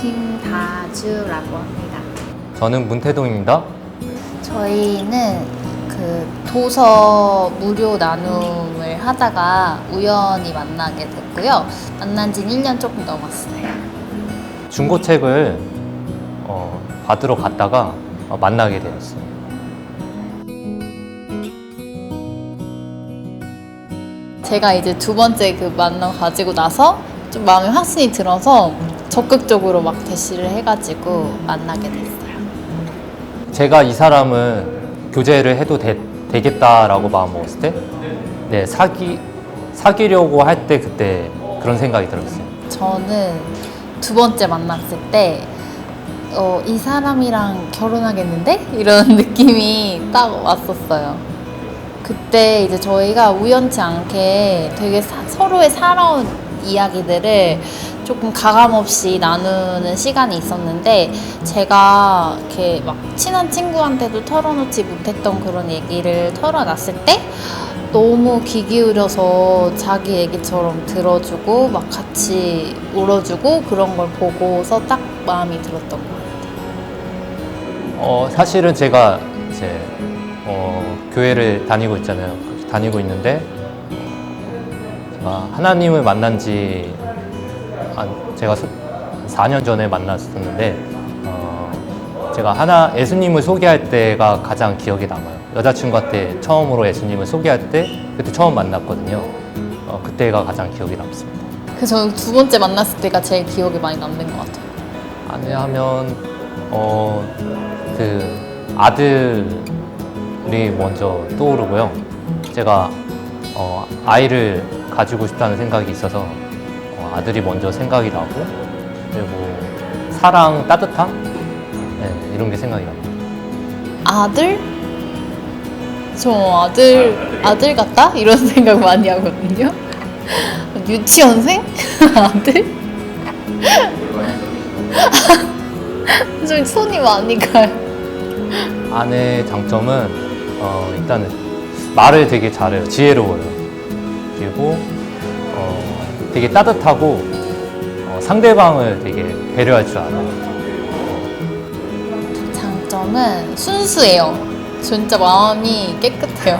김다주라고 합니다. 저는 문태동입니다. 저희는 그 도서 무료 나눔을 하다가 우연히 만나게 됐고요. 만난 지는 1년 조금 넘었어요. 중고책을 어, 받으러 갔다가 어, 만나게 되었어요. 제가 이제 두 번째 그 만남 가지고 나서 좀 마음에 확신이 들어서 적극적으로 막 대시를 해가지고 만나게 됐어요. 제가 이 사람은 교제를 해도 되, 되겠다라고 마음 먹었을 때, 네 사기 사귀려고 할 때 그때 그런 생각이 들었어요. 저는 두 번째 만났을 때, 어, 이 사람이랑 결혼하겠는데? 이런 느낌이 딱 왔었어요. 그때 이제 저희가 우연치 않게 되게 사- 서로의 살아온 이야기들을 조금 가감 없이 나누는 시간이 있었는데 제가 이렇게 막 친한 친구한테도 털어놓지 못했던 그런 얘기를 털어놨을 때 너무 귀 기울여서 자기 얘기처럼 들어주고 막 같이 울어주고 그런 걸 보고서 딱 마음이 들었던 것 같아요. 어, 사실은 제가 이제 어, 교회를 다니고 있잖아요. 다니고 있는데 제가 하나님을 만난 지 한, 제가 4년 전에 만났었는데 어, 제가 하나 예수님을 소개할 때가 가장 기억에 남아요. 여자친구한테 처음으로 예수님을 소개할 때 그때 처음 만났거든요. 어, 그때가 가장 기억에 남습니다. 그래서 저는 두 번째 만났을 때가 제일 기억에 많이 남는 것 같아요. 아내 하면 어 그 아들이 먼저 떠오르고요. 제가 어 아이를 가지고 싶다는 생각이 있어서 어, 아들이 먼저 생각이 나고 그리고 사랑 따뜻함 네, 이런 게 생각이 납니다. 아들? 저 아들 아들 같다 이런 생각 많이 하거든요. 유치원생 아들? 좀 손이 많이 가요. 아내의 장점은 어 일단은 말을 되게 잘해요. 지혜로워요. 그리고 어 되게 따뜻하고 어, 상대방을 되게 배려할 줄 알아요. 장점은 순수해요. 진짜 마음이 깨끗해요.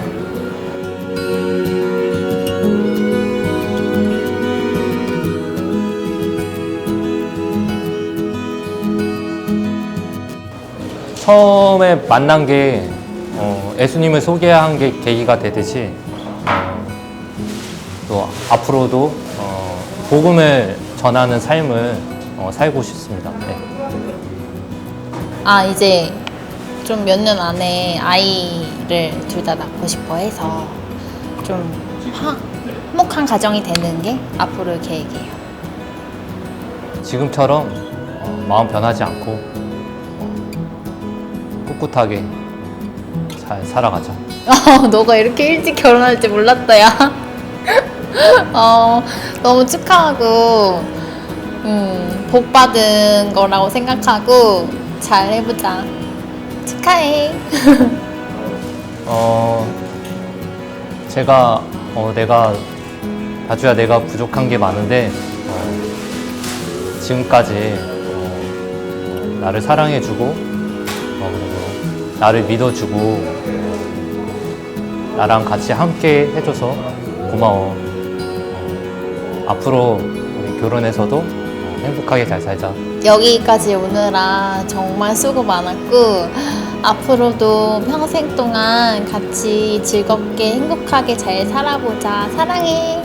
처음에 만난 게 어, 예수님을 소개한 게 계기가 되듯이 어, 또 앞으로도 어, 복음을 전하는 삶을 어, 살고 싶습니다. 네. 아 이제 좀 몇 년 안에 아이를 둘 다 낳고 싶어 해서 좀 화- 화목한 가정이 되는 게 앞으로의 계획이에요. 지금처럼 어, 마음 변하지 않고 어, 꿋꿋하게 잘 살아가자. 어, 너가 이렇게 일찍 결혼할 줄 몰랐다, 야. 어, 너무 축하하고, 음, 복 받은 거라고 생각하고, 잘 해보자. 축하해. 어, 제가 어, 내가 다주야 내가 부족한 게 많은데 어, 지금까지 어, 나를 사랑해주고 어, 그리고 나를 믿어주고 어, 나랑 같이 함께 해줘서 고마워. 어, 앞으로 우리 결혼해서도 어, 행복하게 잘 살자. 여기까지 오느라 정말 수고 많았고, 앞으로도 평생 동안 같이 즐겁게 행복하게 잘 살아보자. 사랑해.